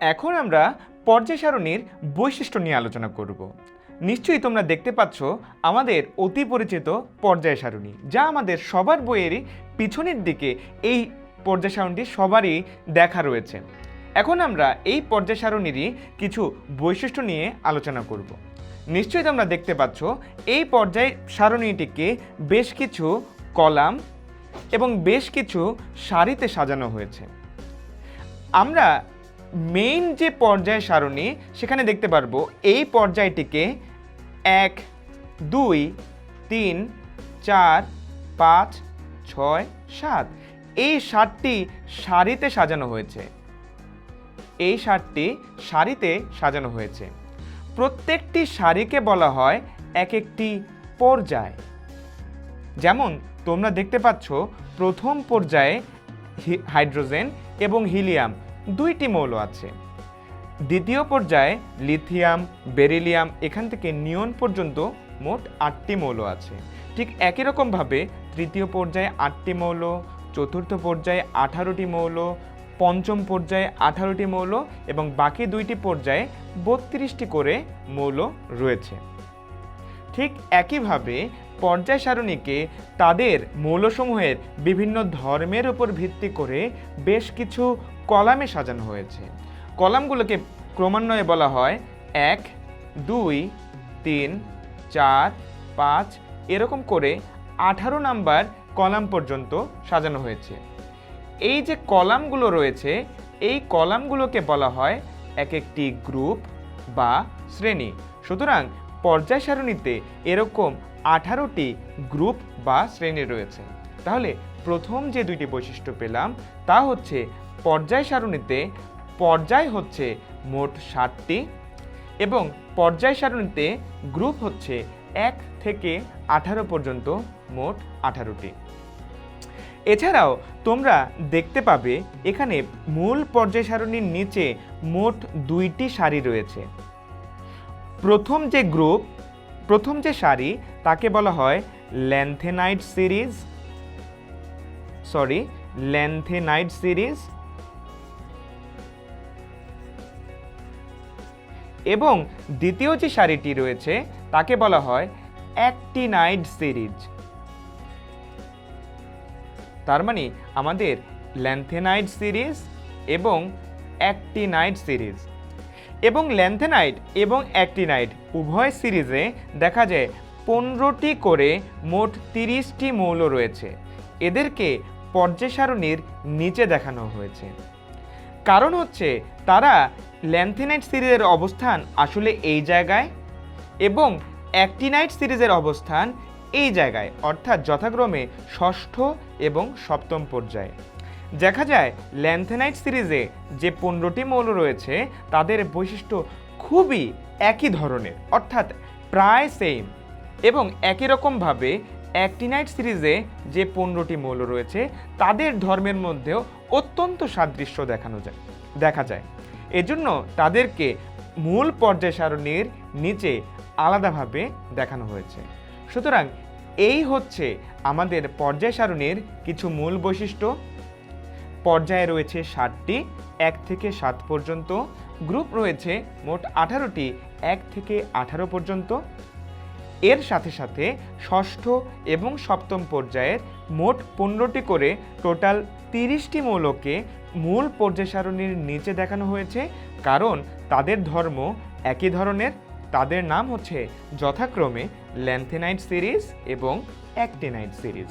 এখন আমরা পর্যায় সারণীর বৈশিষ্ট্য নিয়ে আলোচনা করব। নিশ্চয়ই তোমরা দেখতে পাচ্ছ আমাদের অতি পরিচিত পর্যায় সারণী যা আমাদের সবার বইয়েরই পিছনের দিকে এই পর্যায় সারণীটি সবারই দেখা রয়েছে। এখন আমরা এই পর্যায় সারণীরই কিছু বৈশিষ্ট্য নিয়ে আলোচনা করব। নিশ্চয়ই তোমরা দেখতে পাচ্ছ এই পর্যায় সারণীটিকে বেশ কিছু কলাম এবং বেশ কিছু সারিতে সাজানো হয়েছে। আমরা মেইন যে পর্যায় সারণী, সেখানে দেখতে পারব এই পর্যায়টিকে এক, দুই, তিন, চার, পাঁচ, ছয়, সাত। এই সাতটি সারিতে সাজানো হয়েছে। এই সাতটি সারিতে সাজানো হয়েছে। প্রত্যেকটি সারিকে বলা হয় এক একটি পর্যায়। যেমন, তোমরা দেখতে পাচ্ছ প্রথম পর্যায়ে হাইড্রোজেন এবং হিলিয়াম। দুইটি মৌল আছে। দ্বিতীয় পর্যায়ে লিথিয়াম, বেরিলিয়াম, এখান থেকে নিয়ন পর্যন্ত মোট আটটি মৌল আছে। ঠিক একই রকমভাবে তৃতীয় পর্যায়ে আটটি মৌল, চতুর্থ পর্যায়ে আঠারোটি মৌল, পঞ্চম পর্যায়ে আঠারোটি মৌল এবং বাকি দুইটি পর্যায়ে বত্রিশটি করে মৌল রয়েছে। ঠিক একইভাবে পর্যায় সারণীকে তাদের মৌলসমূহের বিভিন্ন ধর্মের উপর ভিত্তি করে বেশ কিছু কলামে সাজানো হয়েছে। কলামগুলোকে ক্রমান্বয়ে বলা হয় এক, দুই, তিন, চার, পাঁচ, এরকম করে আঠারো নাম্বার কলাম পর্যন্ত সাজানো হয়েছে। এই যে কলামগুলো রয়েছে, এই কলামগুলোকে বলা হয় এক একটি গ্রুপ বা শ্রেণি। সুতরাং পর্যায় সারণীতে এরকম আঠারোটি গ্রুপ বা শ্রেণি রয়েছে। তাহলে প্রথম যে দুইটি বৈশিষ্ট্য পেলাম, তা হচ্ছে পর্যায় সারণীতে পর্যায় হচ্ছে মোট ষাটটি এবং পর্যায় সারণীতে গ্রুপ হচ্ছে এক থেকে আঠারো পর্যন্ত মোট আঠারোটি। এছাড়াও তোমরা দেখতে পাবে এখানে মূল পর্যায় সারণীর নিচে মোট দুইটি সারি রয়েছে। প্রথম যে গ্রুপ, প্রথম যে সারি, তাকে বলা হয় lanthanide series sorry lanthanide series. এবং দ্বিতীয় যে সারিটি রয়েছে, তাকে বলা হয় অ্যাক্টিনাইড সিরিজ। তার মানে আমাদের ল্যান্থেনাইড সিরিজ এবং অ্যাক্টিনাইড সিরিজ। এবং ল্যান্থেনাইট এবং অ্যাক্টিনাইট উভয় সিরিজে দেখা যায় পনেরোটি করে মোট তিরিশটি মৌল রয়েছে। এদেরকে পর্যায় সারণীর নিচে দেখানো হয়েছে। কারণ হচ্ছে, তারা ল্যান্থেনাইট সিরিজের অবস্থান আসলে এই জায়গায় এবং অ্যাক্টিনাইট সিরিজের অবস্থান এই জায়গায়, অর্থাৎ যথাক্রমে ষষ্ঠ এবং সপ্তম পর্যায়ে। দেখা যায় ল্যান্থেনাইট সিরিজে যে পনেরোটি মৌল রয়েছে, তাদের বৈশিষ্ট্য খুবই একই ধরনের, অর্থাৎ প্রায় সেম এবং একই রকমভাবে অ্যাক্টিনাইট সিরিজে যে পনেরোটি মৌল রয়েছে, তাদের ধর্মের মধ্যেও অত্যন্ত সাদৃশ্য দেখানো যায়, দেখা যায়। এজন্য তাদেরকে মূল পর্যায় সারণীর নিচে আলাদাভাবে দেখানো হয়েছে। সুতরাং এই হচ্ছে আমাদের পর্যায় সারণীর কিছু মূল বৈশিষ্ট্য। পর্যায়ে রয়েছে ষাটটি এক থেকে সাত পর্যন্ত। গ্রুপ রয়েছে মোট আঠারোটি, এক থেকে আঠারো পর্যন্ত। এর সাথে সাথে ষষ্ঠ এবং সপ্তম পর্যায়ের মোট পনেরোটি করে টোটাল তিরিশটি মৌলকে মূল পর্যায় সারণীর নিচে দেখানো হয়েছে, কারণ তাদের ধর্ম একই ধরনের। তাদের নাম হচ্ছে যথাক্রমে ল্যান্থেনাইট সিরিজ এবং অ্যাক্টিনাইট সিরিজ।